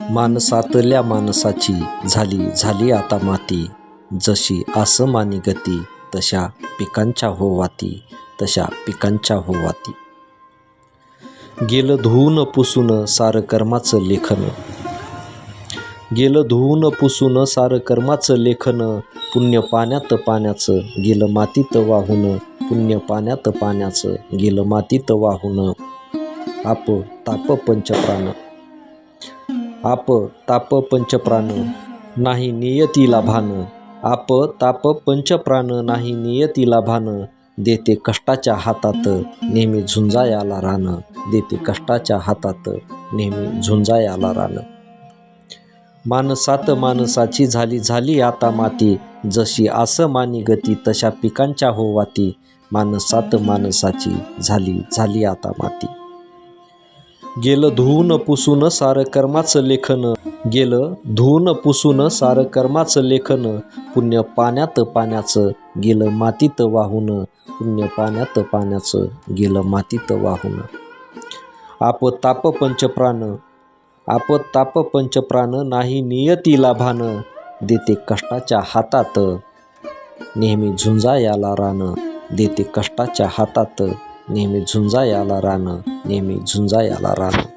माणसातल्या माणसाची झाली झाली आता माती. जशी आसमानी गती तशा पिकांच्या हो वाती तशा पिकांच्या हो वाती गेलं धुवून पुसून सारं कर्माचं लेखन. गेलं धुवून पुसून सारं कर्माचं लेखन. पुण्य पाण्यात पाण्याचं गेलं मातीत वाहून. पुण्य पाण्यात पाण्याचं गेलं मातीत वाहून. आप ताप पंचप्राण. आप ताप पंचप्राण नाही नियतीला भान आप ताप पंचप्राण नाही नियतीला भान देते कष्टाच्या हातात नेहमी झुंजायाला रान. देते कष्टाच्या हातात नेहमी झुंजायाला रान. मानसात माणसाची झाली झाली आता माती. जशी आसमानी गती तशा पिकांच्या होवाती मानसात माणसात माणसाची झाली झाली आता माती. गेलं धुवून पुसून सारं कर्माचं लेखन. गेलं धुवून पुसून सारं कर्माचं लेखन. पुण्य पाण्यात पाण्याचं गेलं मातीत वाहून. पुण्य पाण्यात पाण्याचं गेलं मातीत वाहून. आप ताप पंचप्राण. आप ताप पंचप्राण नाही नियतीला भान देते कष्टाच्या हातात. नेहमी झुंजायाला रान. देते कष्टाच्या हातात. नेहमी झुंजायाला रान नेहमी झुंजायाला रान.